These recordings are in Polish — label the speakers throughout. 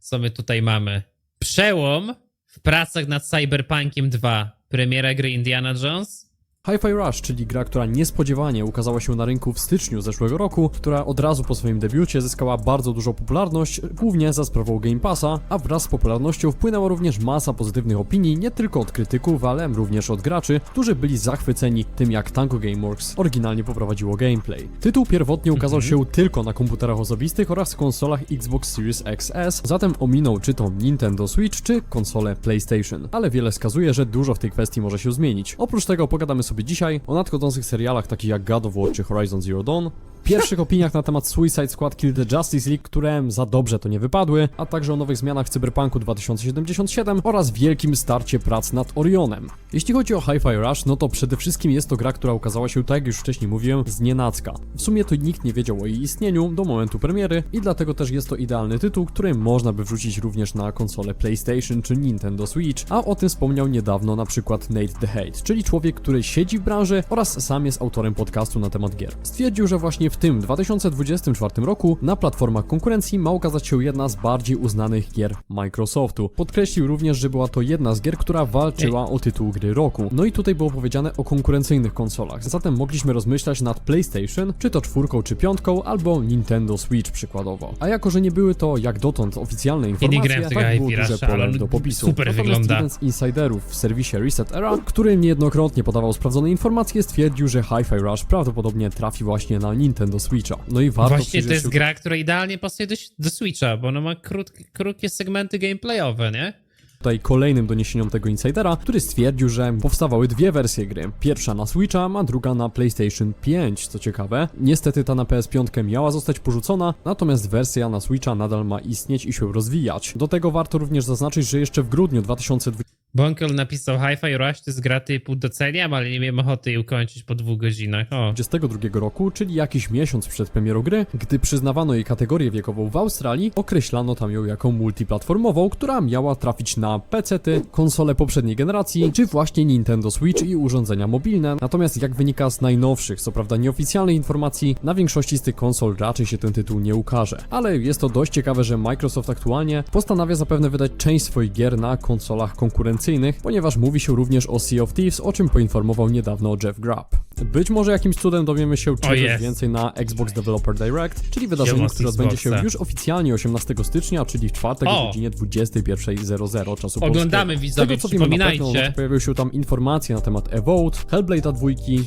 Speaker 1: co my tutaj mamy? Przełom w pracach nad Cyberpunkiem 2. Premiera gry Indiana Jones.
Speaker 2: Hi-Fi Rush, czyli gra, która niespodziewanie ukazała się na rynku w styczniu zeszłego roku, która od razu po swoim debiucie zyskała bardzo dużą popularność, głównie za sprawą Game Passa, a wraz z popularnością wpłynęła również masa pozytywnych opinii, nie tylko od krytyków, ale również od graczy, którzy byli zachwyceni tym jak Tango Gameworks oryginalnie poprowadziło gameplay. Tytuł pierwotnie ukazał się tylko na komputerach osobistych oraz konsolach Xbox Series XS, zatem ominął czy to Nintendo Switch, czy konsole PlayStation. Ale wiele wskazuje, że dużo w tej kwestii może się zmienić. Oprócz tego pogadamy sobie dzisiaj o nadchodzących serialach takich jak God of War czy Horizon Zero Dawn, pierwszych opiniach na temat Suicide Squad Kill the Justice League, które za dobrze to nie wypadły, a także o nowych zmianach w Cyberpunku 2077 oraz wielkim starcie prac nad Orionem. Jeśli chodzi o Hi-Fi Rush, no to przede wszystkim jest to gra, która ukazała się, tak jak już wcześniej mówiłem, z nienacka. W sumie to nikt nie wiedział o jej istnieniu do momentu premiery i dlatego też jest to idealny tytuł, który można by wrzucić również na konsole PlayStation czy Nintendo Switch, a o tym wspomniał niedawno na przykład Nate the Hate, czyli człowiek, który siedzi w branży oraz sam jest autorem podcastu na temat gier. Stwierdził, że właśnie w tym 2024 roku na platformach konkurencji ma ukazać się jedna z bardziej uznanych gier Microsoftu. Podkreślił również, że była to jedna z gier, która walczyła o tytuł gry roku. No i tutaj było powiedziane o konkurencyjnych konsolach, zatem mogliśmy rozmyślać nad PlayStation, czy to czwórką czy piątką, albo Nintendo Switch przykładowo. A jako, że nie były to jak dotąd oficjalne informacje, tak było duże pole do popisu.
Speaker 1: super
Speaker 2: Natomiast
Speaker 1: wygląda.
Speaker 2: jeden z insiderów w serwisie Reset Era, który niejednokrotnie podawał sprawdzone informacje, stwierdził, że Hi-Fi Rush prawdopodobnie trafi właśnie na Nintendo Switcha. No i warto
Speaker 1: Właśnie to jest
Speaker 2: się
Speaker 1: gra, która idealnie pasuje do, do Switcha, bo ona ma krótkie, krótkie segmenty gameplayowe, nie?
Speaker 2: tutaj kolejnym doniesieniom tego insidera, który stwierdził, że powstawały dwie wersje gry. Pierwsza na Switcha, a druga na PlayStation 5, co ciekawe. Niestety ta na PS5 miała zostać porzucona, natomiast wersja na Switcha nadal ma istnieć i się rozwijać. Do tego warto również zaznaczyć, że jeszcze w grudniu 2020
Speaker 1: Bonkel napisał Hi-Fi Rush to jest gra typu doceniam, ale nie miałem ochoty jej ukończyć po dwóch godzinach. O,
Speaker 2: 2022 roku, czyli jakiś miesiąc przed premierą gry, gdy przyznawano jej kategorię wiekową w Australii, określano tam ją jako multiplatformową, która miała trafić na PC-ty, konsole poprzedniej generacji, czy właśnie Nintendo Switch i urządzenia mobilne. Natomiast jak wynika z najnowszych, co prawda nieoficjalnych informacji, na większości z tych konsol raczej się ten tytuł nie ukaże. Ale jest to dość ciekawe, że Microsoft aktualnie postanawia zapewne wydać część swoich gier na konsolach konkurencyjnych, ponieważ mówi się również o Sea of Thieves, o czym poinformował niedawno Jeff Grubb. Być może jakimś cudem dowiemy się czegoś
Speaker 1: jest.
Speaker 2: więcej na Xbox Developer Direct, czyli wydarzeniu, które odbędzie się już oficjalnie 18 stycznia, czyli w czwartek
Speaker 1: O!
Speaker 2: o godzinie 21.00 czasu
Speaker 1: Oglądamy,
Speaker 2: polskiego.
Speaker 1: widzowie,
Speaker 2: tego, co wiemy na pewno,
Speaker 1: przypominajcie.
Speaker 2: to pojawiły się tam informacje na temat Evote, Hellblade'a dwójki,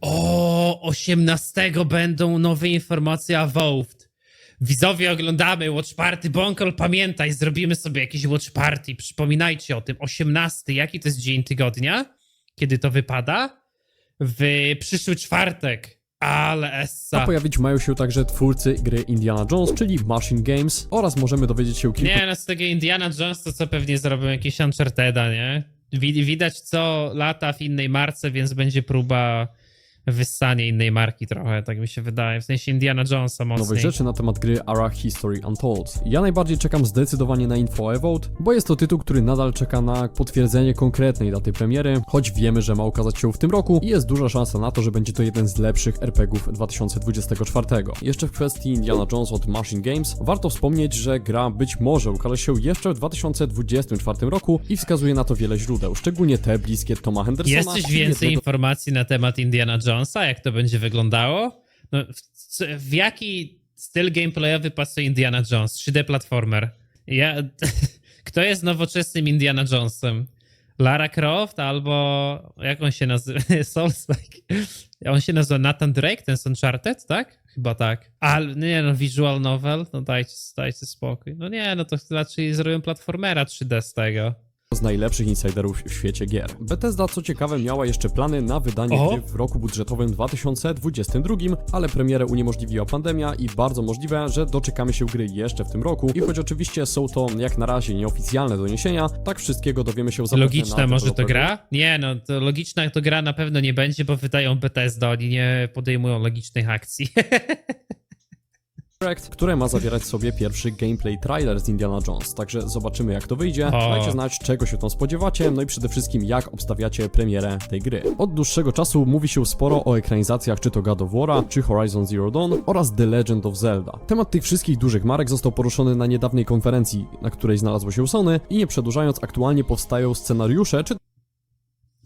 Speaker 1: o 18 będą nowe informacje o Wolfed. Widzowie oglądamy Watch Party, Bonkol, pamiętaj, zrobimy sobie jakieś Watch Party, przypominajcie o tym. 18, jaki to jest dzień tygodnia? Kiedy to wypada? W przyszły czwartek. Ale
Speaker 2: a
Speaker 1: essa.
Speaker 2: pojawić mają się także twórcy gry Indiana Jones, czyli Machine Games oraz możemy dowiedzieć się kilku
Speaker 1: Nie, no z tego Indiana Jones to co pewnie zrobią jakieś Uncharted'a, nie? Wi- Widać co lata w innej marce, więc będzie próba wyssania innej marki trochę, tak mi się wydaje. W sensie Indiana Jonesa
Speaker 2: nowych
Speaker 1: mocniej.
Speaker 2: rzeczy na temat gry Ara History Untold. Ja najbardziej czekam zdecydowanie na info o Evote, bo jest to tytuł, który nadal czeka na potwierdzenie konkretnej daty premiery, choć wiemy, że ma ukazać się w tym roku i jest duża szansa na to, że będzie to jeden z lepszych RPGów 2024. Jeszcze w kwestii Indiana Jones od Machine Games, warto wspomnieć, że gra być może ukaże się jeszcze w 2024 roku i wskazuje na to wiele źródeł, szczególnie te bliskie Toma Hendersona.
Speaker 1: Jest coś więcej informacji na temat Indiana Jonesa, jak to będzie wyglądało? No, w, w jaki styl gameplayowy pasuje Indiana Jones? 3D platformer. Ja, kto jest nowoczesnym Indiana Jonesem? Lara Croft albo jak on się nazywa? Souls-like. On się nazywa Nathan Drake, ten z Uncharted, tak? Chyba tak. Ale nie no, visual novel, no dajcie, dajcie spokój. No nie, no to raczej zrobią platformera 3D z tego.
Speaker 2: Z najlepszych insiderów w świecie gier. Bethesda, co ciekawe, miała jeszcze plany na wydanie gry w roku budżetowym 2022, ale premierę uniemożliwiła pandemia i bardzo możliwe, że doczekamy się gry jeszcze w tym roku. I choć oczywiście są to jak na razie nieoficjalne doniesienia, tak wszystkiego dowiemy się zapewne
Speaker 1: Logiczna
Speaker 2: na
Speaker 1: może to gra? Nie, no to logiczna to gra na pewno nie będzie, bo wydają Bethesda, oni nie podejmują logicznych akcji.
Speaker 2: projekt, które ma zawierać w sobie pierwszy gameplay trailer z Indiana Jones. Także zobaczymy jak to wyjdzie. Dajcie znać czego się tam spodziewacie, no i przede wszystkim jak obstawiacie premierę tej gry. Od dłuższego czasu mówi się sporo o ekranizacjach czy to God of War'a, czy Horizon Zero Dawn oraz The Legend of Zelda. Temat tych wszystkich dużych marek został poruszony na niedawnej konferencji, na której znalazło się Sony i nie przedłużając aktualnie powstają scenariusze czy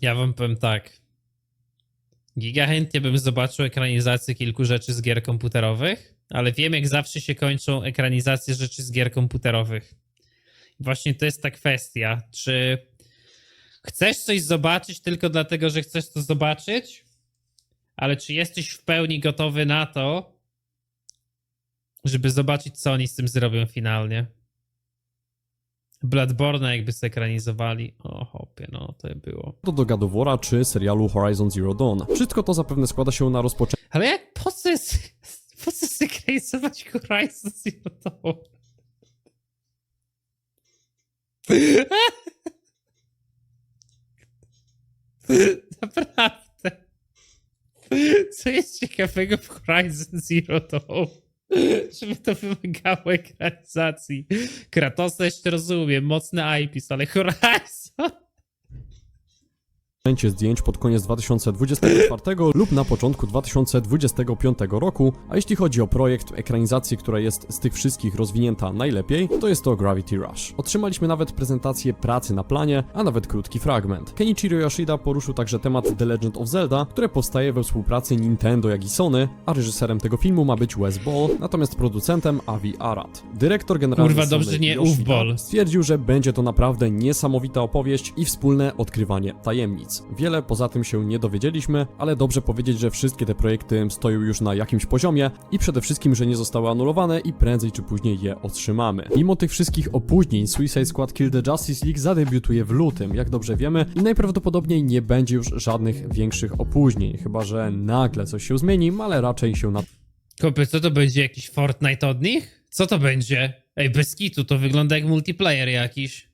Speaker 1: Ja wam powiem tak. Giga chętnie bym zobaczył ekranizację kilku rzeczy z gier komputerowych, ale wiem jak zawsze się kończą ekranizacje rzeczy z gier komputerowych. Właśnie to jest ta kwestia, czy chcesz coś zobaczyć tylko dlatego, że chcesz to zobaczyć, ale czy jesteś w pełni gotowy na to, żeby zobaczyć co oni z tym zrobią finalnie. Bloodborne jakby sekranizowali. O hopie, no to było.
Speaker 2: do God War'a czy serialu Horizon Zero Dawn. Wszystko to zapewne składa się na rozpoczęcie
Speaker 1: Ale jak, po co jest, synchronizować Horizon Zero Dawn? Naprawdę. Co jest ciekawego w Horizon Zero Dawn? Żeby to wymagało ekranizacji. Kratosa jeszcze rozumiem, mocny IPs, ale Horizon...
Speaker 2: Kręcie zdjęć pod koniec 2024 lub na początku 2025 roku, a jeśli chodzi o projekt ekranizacji, która jest z tych wszystkich rozwinięta najlepiej, to jest to Gravity Rush. Otrzymaliśmy nawet prezentację pracy na planie, a nawet krótki fragment. Kenichiro Yoshida poruszył także temat The Legend of Zelda, które powstaje we współpracy Nintendo jak i Sony, a reżyserem tego filmu ma być Wes Ball, natomiast producentem Avi Arad. Dyrektor generalny
Speaker 1: Kurwa,
Speaker 2: Sony
Speaker 1: dobrze, nie
Speaker 2: Yoshida
Speaker 1: Ball.
Speaker 2: Stwierdził, że będzie to naprawdę niesamowita opowieść i wspólne odkrywanie tajemnic. Wiele poza tym się nie dowiedzieliśmy, ale dobrze powiedzieć, że wszystkie te projekty stoją już na jakimś poziomie i przede wszystkim, że nie zostały anulowane i prędzej czy później je otrzymamy. Mimo tych wszystkich opóźnień, Suicide Squad Kill the Justice League zadebiutuje w lutym, jak dobrze wiemy, i najprawdopodobniej nie będzie już żadnych większych opóźnień, chyba że nagle coś się zmieni, ale raczej się na
Speaker 1: Kopy, co to będzie jakiś Fortnite od nich? Co to będzie? Ej, bez kitu, to wygląda jak multiplayer jakiś.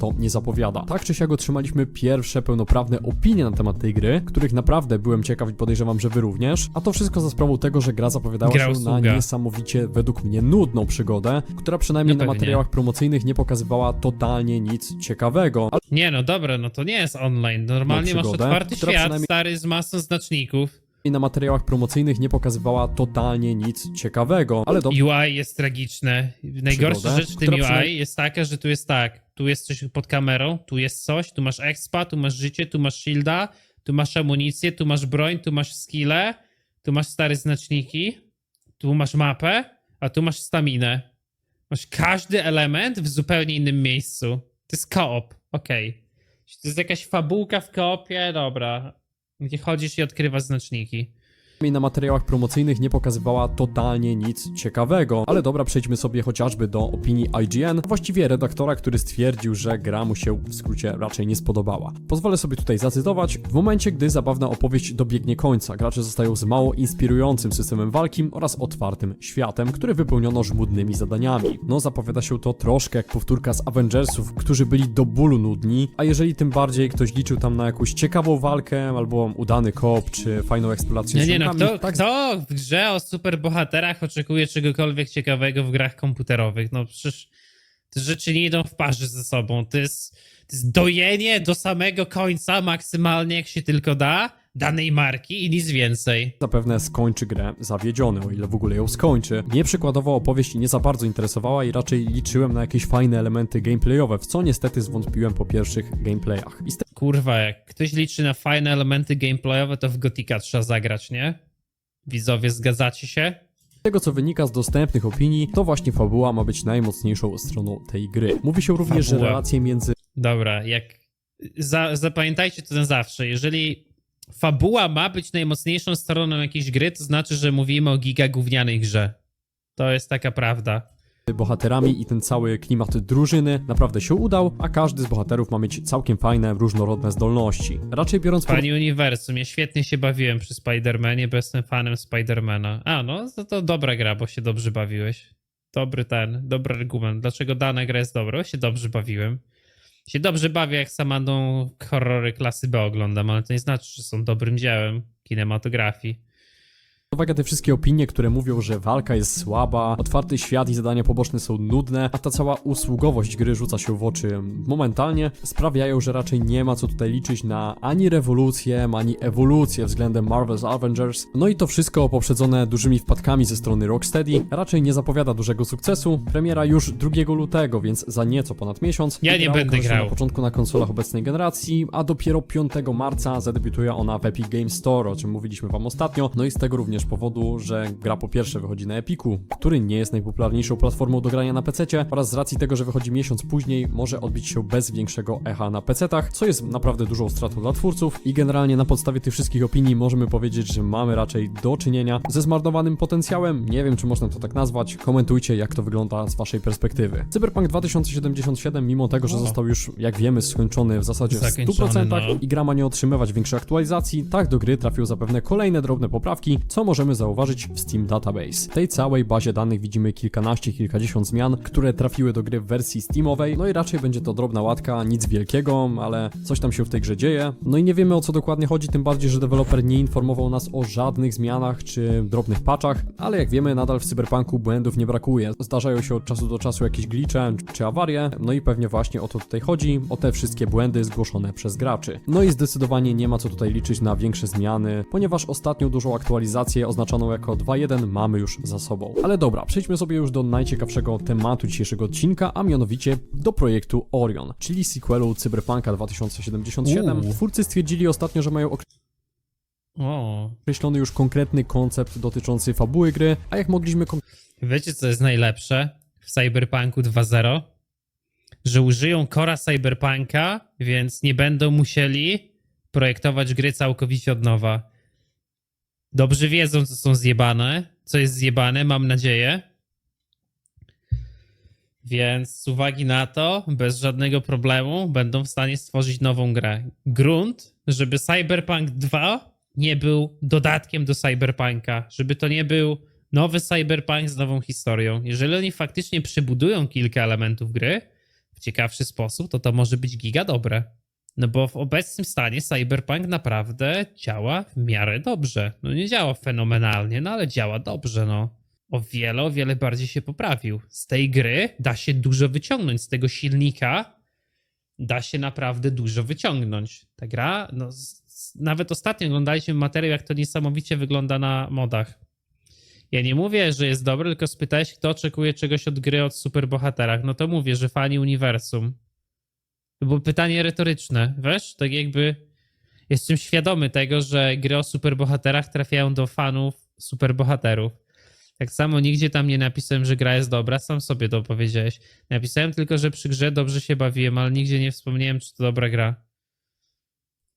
Speaker 2: To nie zapowiada. Tak czy siak otrzymaliśmy pierwsze pełnoprawne opinie na temat tej gry, których naprawdę byłem ciekaw i podejrzewam, że wy również. A to wszystko za sprawą tego, że gra zapowiadała
Speaker 1: Gra
Speaker 2: się
Speaker 1: usługa.
Speaker 2: na niesamowicie, według mnie, nudną przygodę, która przynajmniej
Speaker 1: No
Speaker 2: na materiałach promocyjnych nie pokazywała totalnie nic ciekawego. Ale
Speaker 1: Nie no, dobra, no to nie jest online. Normalnie
Speaker 2: No,
Speaker 1: masz otwarty świat,
Speaker 2: przynajmniej-
Speaker 1: stary z masą znaczników.
Speaker 2: I na materiałach promocyjnych nie pokazywała totalnie nic ciekawego. Ale dobrze.
Speaker 1: UI jest tragiczne. Najgorsza
Speaker 2: Przygodę,
Speaker 1: rzecz w tym
Speaker 2: która
Speaker 1: UI
Speaker 2: przynajmniej-
Speaker 1: jest taka, że tu jest tak. Tu jest coś pod kamerą, tu jest coś, tu masz expa, tu masz życie, tu masz shielda, tu masz amunicję, tu masz broń, tu masz skille, tu masz stare znaczniki, tu masz mapę, a tu masz staminę. Masz każdy element w zupełnie innym miejscu. To jest koop, okej. Jeśli To jest jakaś fabułka w koopie, dobra. Gdzie chodzisz i odkrywasz znaczniki.
Speaker 2: I na materiałach promocyjnych nie pokazywała totalnie nic ciekawego. Ale dobra, przejdźmy sobie chociażby do opinii IGN, właściwie redaktora, który stwierdził, że gra mu się w skrócie raczej nie spodobała. Pozwolę sobie tutaj zacytować. W momencie, gdy zabawna opowieść dobiegnie końca, gracze zostają z mało inspirującym systemem walki oraz otwartym światem, który wypełniono żmudnymi zadaniami. No, zapowiada się to troszkę jak powtórka z Avengersów, którzy byli do bólu nudni, a jeżeli tym bardziej ktoś liczył tam na jakąś ciekawą walkę, albo udany koop, czy fajną eksplorację
Speaker 1: Nie, nie, no, kto,
Speaker 2: tak
Speaker 1: kto w grze o superbohaterach oczekuje czegokolwiek ciekawego w grach komputerowych? No przecież te rzeczy nie idą w parze ze sobą. To jest, to jest dojenie do samego końca maksymalnie jak się tylko da danej marki i nic więcej.
Speaker 2: zapewne skończy grę zawiedziony, o ile w ogóle ją skończy. Mnie przykładowo opowieść nie za bardzo interesowała i raczej liczyłem na jakieś fajne elementy gameplayowe, w co niestety zwątpiłem po pierwszych gameplayach. I z
Speaker 1: Kurwa, jak ktoś liczy na fajne elementy gameplayowe, to w Gotika trzeba zagrać, nie? Widzowie, zgadzacie się?
Speaker 2: tego co wynika z dostępnych opinii, to właśnie fabuła ma być najmocniejszą stroną tej gry. Mówi się również, że
Speaker 1: Fabuła.
Speaker 2: relacje między
Speaker 1: Dobra, jak. Za, zapamiętajcie to na zawsze. Jeżeli fabuła ma być najmocniejszą stroną jakiejś gry, to znaczy, że mówimy o gigagównianej grze. To jest taka prawda.
Speaker 2: bohaterami i ten cały klimat drużyny naprawdę się udał, a każdy z bohaterów ma mieć całkiem fajne, różnorodne zdolności. Raczej biorąc pod
Speaker 1: Pani Uniwersum, ja świetnie się bawiłem przy Spider-Manie, bo jestem fanem Spidermana. A, no to, to dobra gra, bo się dobrze bawiłeś. Dobry ten, dobry argument. Dlaczego dana gra jest dobra? Bo się dobrze bawiłem. Się dobrze bawię, jak samaną horrory klasy B oglądam, ale to nie znaczy, że są dobrym dziełem kinematografii.
Speaker 2: Uwaga te wszystkie opinie, które mówią, że walka jest słaba, otwarty świat i zadania poboczne są nudne, a ta cała usługowość gry rzuca się w oczy momentalnie, sprawiają, że raczej nie ma co tutaj liczyć na ani rewolucję, ani ewolucję względem Marvel's Avengers. No i to wszystko poprzedzone dużymi wpadkami ze strony Rocksteady raczej nie zapowiada dużego sukcesu. Premiera już 2 lutego, więc za nieco ponad miesiąc.
Speaker 1: Ja nie będę grał.
Speaker 2: Na początku na konsolach obecnej generacji, a dopiero 5 marca zadebiutuje ona w Epic Games Store, o czym mówiliśmy wam ostatnio. No i z tego również powodu, że gra po pierwsze wychodzi na Epiku, który nie jest najpopularniejszą platformą do grania na PC, oraz z racji tego, że wychodzi miesiąc później, może odbić się bez większego echa na PC-tach, co jest naprawdę dużą stratą dla twórców i generalnie na podstawie tych wszystkich opinii możemy powiedzieć, że mamy raczej do czynienia ze zmarnowanym potencjałem. Nie wiem, czy można to tak nazwać. Komentujcie, jak to wygląda z waszej perspektywy. Cyberpunk 2077, mimo tego, że został już, jak wiemy, skończony w zasadzie w
Speaker 1: Zakończony,
Speaker 2: 100%
Speaker 1: no.
Speaker 2: i gra ma nie otrzymywać większej aktualizacji, tak do gry trafią zapewne kolejne drobne poprawki, co możemy zauważyć w Steam Database. W tej całej bazie danych widzimy kilkanaście, kilkadziesiąt zmian, które trafiły do gry w wersji Steamowej, no i raczej będzie to drobna łatka, nic wielkiego, ale coś tam się w tej grze dzieje. No i nie wiemy o co dokładnie chodzi, tym bardziej, że deweloper nie informował nas o żadnych zmianach czy drobnych patchach, ale jak wiemy, nadal w Cyberpunku błędów nie brakuje. Zdarzają się od czasu do czasu jakieś glitche czy awarie, no i pewnie właśnie o to tutaj chodzi, o te wszystkie błędy zgłoszone przez graczy. No i zdecydowanie nie ma co tutaj liczyć na większe zmiany, ponieważ ostatnią dużą aktualizację oznaczoną jako 2.1 mamy już za sobą. Ale dobra, przejdźmy sobie już do najciekawszego tematu dzisiejszego odcinka, a mianowicie do projektu Orion, czyli sequelu Cyberpunka 2077.
Speaker 1: Uuu.
Speaker 2: Twórcy stwierdzili ostatnio, że mają określony już konkretny koncept dotyczący fabuły gry, a jak mogliśmy
Speaker 1: Wiecie, co jest najlepsze w Cyberpunku 2.0? Że użyją kora Cyberpunka, więc nie będą musieli projektować gry całkowicie od nowa. Dobrze wiedzą, co są zjebane, co jest zjebane, mam nadzieję. Więc z uwagi na to, bez żadnego problemu, będą w stanie stworzyć nową grę. Grunt, żeby Cyberpunk 2 nie był dodatkiem do Cyberpunka, żeby to nie był nowy Cyberpunk z nową historią. Jeżeli oni faktycznie przebudują kilka elementów gry w ciekawszy sposób, to to może być giga dobre. No bo w obecnym stanie Cyberpunk naprawdę działa w miarę dobrze. No nie działa fenomenalnie, no ale działa dobrze, no. O wiele, o wiele bardziej się poprawił. Z tej gry da się dużo wyciągnąć, z tego silnika da się naprawdę dużo wyciągnąć. Ta gra, no nawet ostatnio oglądaliśmy materiał, jak to niesamowicie wygląda na modach. Ja nie mówię, że jest dobry, tylko spytałeś, kto oczekuje czegoś od gry od superbohaterach. No to mówię, że fani uniwersum. To było pytanie retoryczne, wiesz? Tak jakby jestem świadomy tego, że gry o superbohaterach trafiają do fanów superbohaterów. Tak samo nigdzie tam nie napisałem, że gra jest dobra, sam sobie to powiedziałeś. Napisałem tylko, że przy grze dobrze się bawiłem, ale nigdzie nie wspomniałem, czy to dobra gra.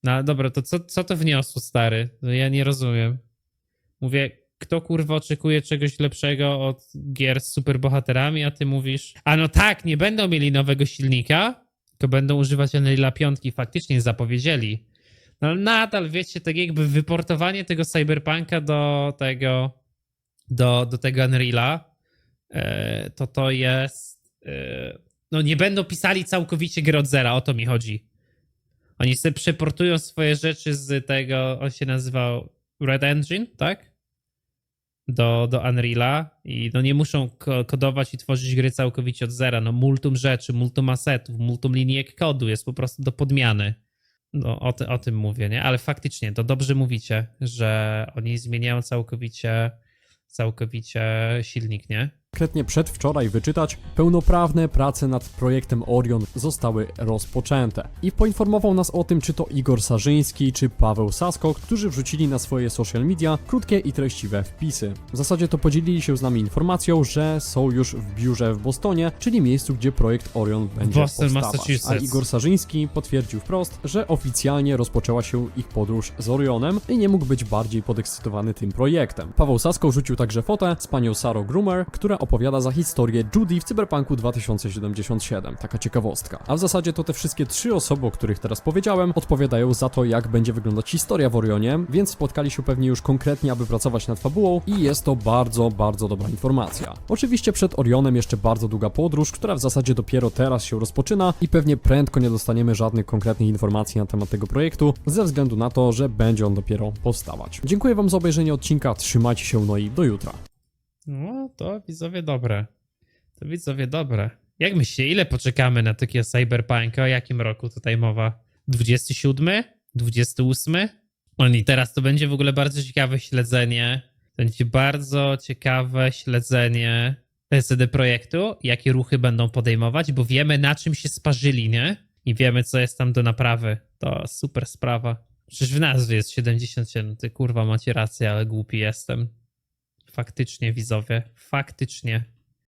Speaker 1: No dobra, to co, co to wniosło, stary? No ja nie rozumiem. Mówię, kto kurwa oczekuje czegoś lepszego od gier z superbohaterami, a ty mówisz, a no tak, nie będą mieli nowego silnika, będą używać Unreal'a 5, faktycznie zapowiedzieli. No ale nadal, wiecie, tak jakby wyportowanie tego Cyberpunka do tego, do, do tego Unreal'a, e, to to jest, e, no nie będą pisali całkowicie gry od zera, o to mi chodzi. Oni sobie przeportują swoje rzeczy z tego, on się nazywał Red Engine, tak? Do, do Unreal'a i no nie muszą ko- kodować i tworzyć gry całkowicie od zera. No multum rzeczy, multum asetów, multum linijek kodu jest po prostu do podmiany. No o, ty, o tym mówię, nie? Ale faktycznie to dobrze mówicie, że oni zmieniają całkowicie, całkowicie silnik, nie?
Speaker 2: Konkretnie przedwczoraj wyczytać, pełnoprawne prace nad projektem Orion zostały rozpoczęte. I poinformował nas o tym czy to Igor Sarzyński, czy Paweł Sasko, którzy wrzucili na swoje social media krótkie i treściwe wpisy. W zasadzie to podzielili się z nami informacją, że są już w biurze w Bostonie, czyli miejscu, gdzie projekt Orion będzie
Speaker 1: Boston,
Speaker 2: powstawać. A. Igor Sarzyński potwierdził wprost, że oficjalnie rozpoczęła się ich podróż z Orionem i nie mógł być bardziej podekscytowany tym projektem. Paweł Sasko rzucił także fotę z panią Sarą Grumer, która opowiada za historię Judy w Cyberpunku 2077. Taka ciekawostka. A w zasadzie to te wszystkie trzy osoby, o których teraz powiedziałem, odpowiadają za to, jak będzie wyglądać historia w Orionie, więc spotkali się pewnie już konkretnie, aby pracować nad fabułą i jest to bardzo, bardzo dobra informacja. Oczywiście przed Orionem jeszcze bardzo długa podróż, która w zasadzie dopiero teraz się rozpoczyna i pewnie prędko nie dostaniemy żadnych konkretnych informacji na temat tego projektu, ze względu na to, że będzie on dopiero powstawać. Dziękuję wam za obejrzenie odcinka, trzymajcie się, no i do jutra.
Speaker 1: No, to widzowie dobre. To widzowie dobre. Jak myślicie, ile poczekamy na takiego Cyberpunka? O jakim roku tutaj mowa? 27? 28? Oni teraz to będzie w ogóle bardzo ciekawe śledzenie. Będzie bardzo ciekawe śledzenie TCD projektu, jakie ruchy będą podejmować, bo wiemy na czym się sparzyli, nie? I wiemy co jest tam do naprawy. To super sprawa. Przecież w nazwie jest 77. Ty kurwa macie rację, ale głupi jestem. Faktycznie, widzowie. Faktycznie.